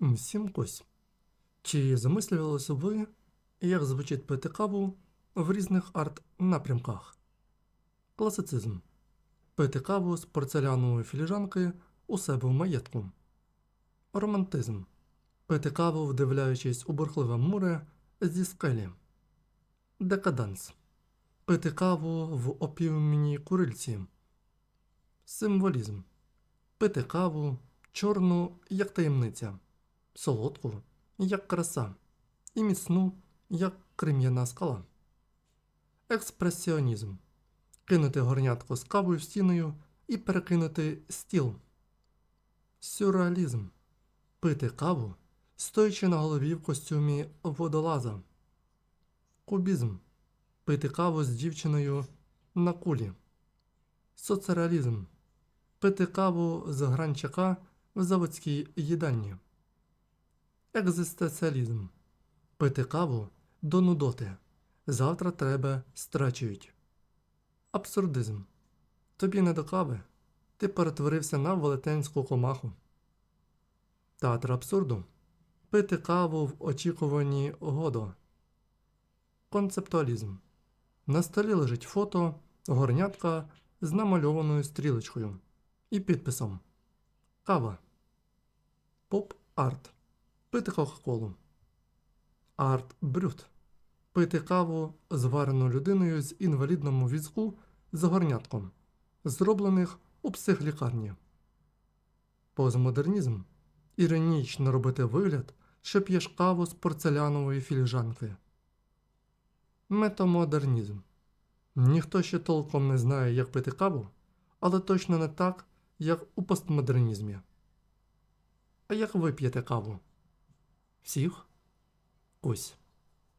Всім кось. Чи замислювалися ви, як звучить пити каву в різних арт-напрямках? Класицизм. Пити каву з порцелянової філіжанки у себе в маєтку. Романтизм. Пити каву, вдивляючись у бурхливе море зі скелі. Декаданс. Пити каву в опівміній курильці. Символізм. Пити каву чорну, як таємниця, солодку, як краса, і міцну, як крем'яна скала. Експресіонізм. Кинути горнятко з кавою стіною і перекинути стіл. Сюрреалізм. Пити каву, стоячи на голові в костюмі водолаза. Кубізм. Пити каву з дівчиною на кулі. Соцреалізм. Пити каву з гранчака в заводській їдальні. Екзистенціалізм. Пити каву до нудоти. Завтра тебе страчують. Абсурдизм. Тобі не до кави. Ти перетворився на велетенську комаху. Театр абсурду. Пити каву в очікуванні Годо. Концептуалізм. На столі лежить фото горнятка з намальованою стрілочкою і підписом Кава. Поп-арт. Пити Кока-Колу. Арт-брют. Пити каву зварену людиною з інвалідному візку з горнятком, зроблених у психлікарні. Постмодернізм. Іронічно робити вигляд, що п'єш каву з порцелянової філіжанки. Метамодернізм. Ніхто ще толком не знає, як пити каву, але точно не так, як у постмодернізмі. А як ви п'єте каву? Всіх? Ось.